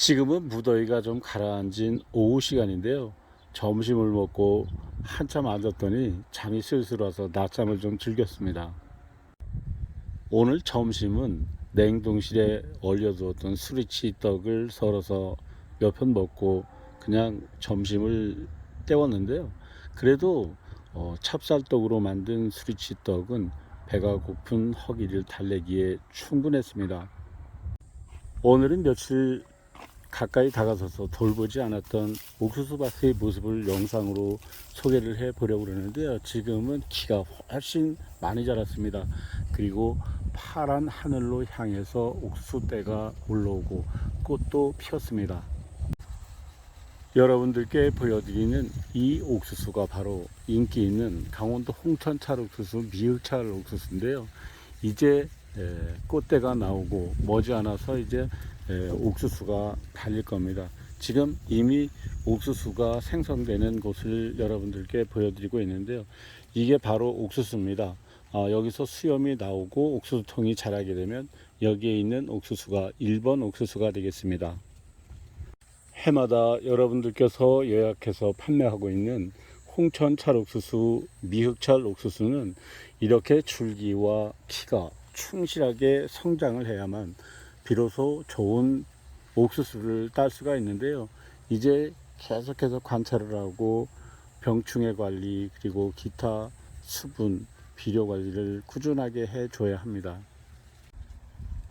지금은 무더위가 좀 가라앉은 오후 시간인데요. 점심을 먹고 한참 앉았더니 잠이 슬슬 와서 낮잠을 좀 즐겼습니다. 오늘 점심은 냉동실에 얼려두었던 수리치 떡을 썰어서 몇 편 먹고 그냥 점심을 때웠는데요. 그래도 어, 찹쌀떡으로 만든 수리치 떡은 배가 고픈 허기를 달래기에 충분했습니다. 오늘은 며칠 가까이 다가서서 돌보지 않았던 옥수수밭의 모습을 영상으로 소개를 해 보려고 그러는데요. 지금은 키가 훨씬 많이 자랐습니다. 그리고 파란 하늘로 향해서 옥수수대가 올라오고 꽃도 피었습니다. 여러분들께 보여드리는 이 옥수수가 바로 인기 있는 강원도 홍천 찰 옥수수 미흑찰 옥수수인데요. 이제 에, 꽃대가 나오고 머지않아서 이제 에, 옥수수가 달릴 겁니다. 지금 이미 옥수수가 생성되는 곳을 여러분들께 보여드리고 있는데요. 이게 바로 옥수수입니다. 아, 여기서 수염이 나오고 옥수수통이 자라게 되면 여기에 있는 옥수수가 1번 옥수수가 되겠습니다. 해마다 여러분들께서 예약해서 판매하고 있는 홍천 찰 옥수수, 미흑찰 옥수수는 이렇게 줄기와 키가 충실하게 성장을 해야만 비로소 좋은 옥수수를 딸 수가 있는데요. 이제 계속해서 관찰을 하고 병충해 관리 그리고 기타 수분, 비료 관리를 꾸준하게 해줘야 합니다.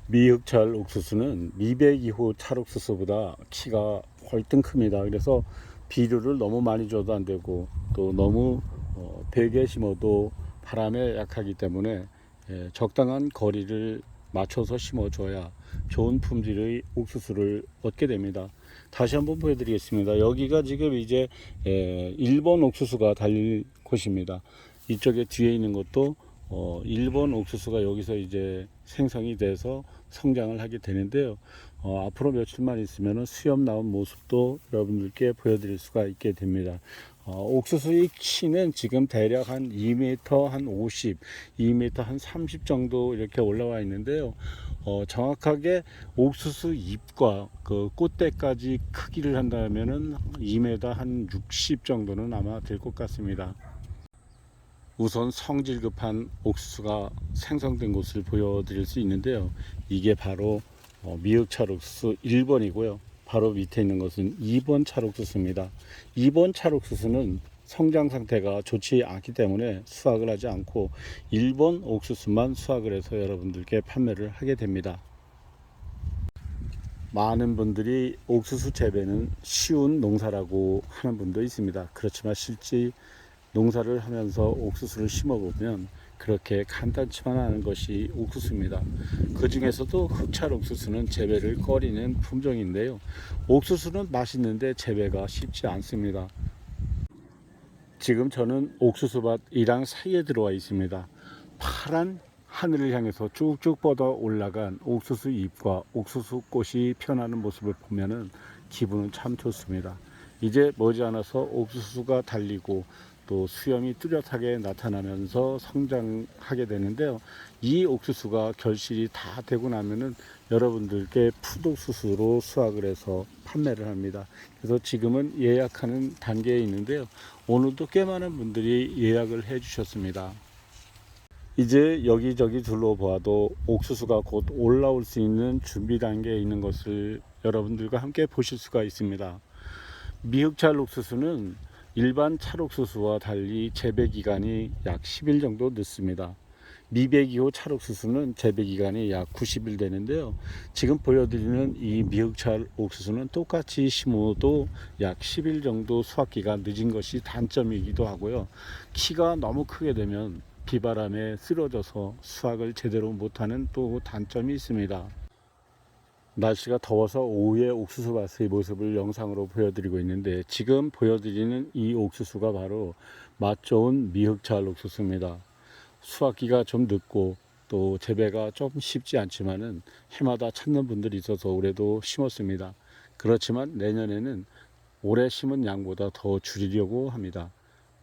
미흑찰 옥수수는 미백이호 찰옥수수보다 키가 훨씬 큽니다. 그래서 비료를 너무 많이 줘도 안 되고 또 너무 어, 베게 심어도 바람에 약하기 때문에 예, 적당한 거리를 맞춰서 심어줘야 좋은 품질의 옥수수를 얻게 됩니다. 다시 한번 보여드리겠습니다. 여기가 지금 이제 예, 일본 옥수수가 달릴 곳입니다. 이쪽에 뒤에 있는 것도 어, 일본 옥수수가 여기서 이제 생성이 돼서 성장을 하게 되는데요. 어, 앞으로 며칠만 있으면 수염 나온 모습도 여러분들께 보여드릴 수가 있게 됩니다. 어, 옥수수의 키는 지금 대략 한 2m 한 50, 2m 한 30 정도 이렇게 올라와 있는데요. 어, 정확하게 옥수수 잎과 그 꽃대까지 크기를 한다면은 2m 한 60 정도는 아마 될 것 같습니다. 우선 성질 급한 옥수수가 생성된 곳을 보여드릴 수 있는데요. 이게 바로 어, 미역 찰 옥수수 1번이고요. 바로 밑에 있는 것은 2번 찰옥수수입니다. 2번 찰옥수수는 성장 상태가 좋지 않기 때문에 수확을 하지 않고 1번 옥수수만 수확을 해서 여러분들께 판매를 하게 됩니다. 많은 분들이 옥수수 재배는 쉬운 농사라고 하는 분도 있습니다. 그렇지만 실제 농사를 하면서 옥수수를 심어보면 그렇게 간단치만 않은 것이 옥수수입니다. 그 중에서도 흑찰 옥수수는 재배를 꺼리는 품종인데요. 옥수수는 맛있는데 재배가 쉽지 않습니다. 지금 저는 옥수수밭 이랑 사이에 들어와 있습니다. 파란 하늘을 향해서 쭉쭉 뻗어 올라간 옥수수 잎과 옥수수 꽃이 피어나는 모습을 보면은 기분은 참 좋습니다. 이제 머지않아서 옥수수가 달리고 또 수염이 뚜렷하게 나타나면서 성장하게 되는데요. 이 옥수수가 결실이 다 되고 나면은 여러분들께 푸독수수로 수확을 해서 판매를 합니다. 그래서 지금은 예약하는 단계에 있는데요. 오늘도 꽤 많은 분들이 예약을 해 주셨습니다. 이제 여기저기 둘러보아도 옥수수가 곧 올라올 수 있는 준비 단계에 있는 것을 여러분들과 함께 보실 수가 있습니다. 미흑찰 옥수수는 일반 찰옥수수와 달리 재배 기간이 약 10일 정도 늦습니다. 미백이호 찰옥수수는 재배 기간이 약 90일 되는데요. 지금 보여드리는 이 미흑찰 옥수수는 똑같이 심어도 약 10일 정도 수확 기간 늦은 것이 단점이기도 하고요. 키가 너무 크게 되면 비바람에 쓰러져서 수확을 제대로 못하는 또 단점이 있습니다. 날씨가 더워서 오후에 옥수수 밭의 모습을 영상으로 보여드리고 있는데 지금 보여드리는 이 옥수수가 바로 맛 좋은 미흑찰 옥수수입니다. 수확기가 좀 늦고 또 재배가 좀 쉽지 않지만은 해마다 찾는 분들이 있어서 올해도 심었습니다. 그렇지만 내년에는 올해 심은 양보다 더 줄이려고 합니다.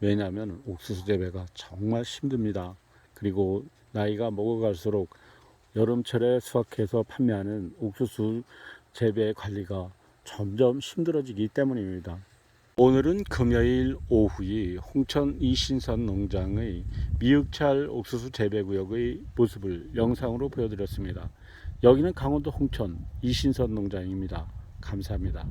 왜냐하면 옥수수 재배가 정말 힘듭니다. 그리고 나이가 먹어갈수록 여름철에 수확해서 판매하는 옥수수 재배 관리가 점점 힘들어지기 때문입니다. 오늘은 금요일 오후에 홍천 이신선 농장의 미육찰 옥수수 재배구역의 모습을 영상으로 보여드렸습니다. 여기는 강원도 홍천 이신선 농장입니다. 감사합니다.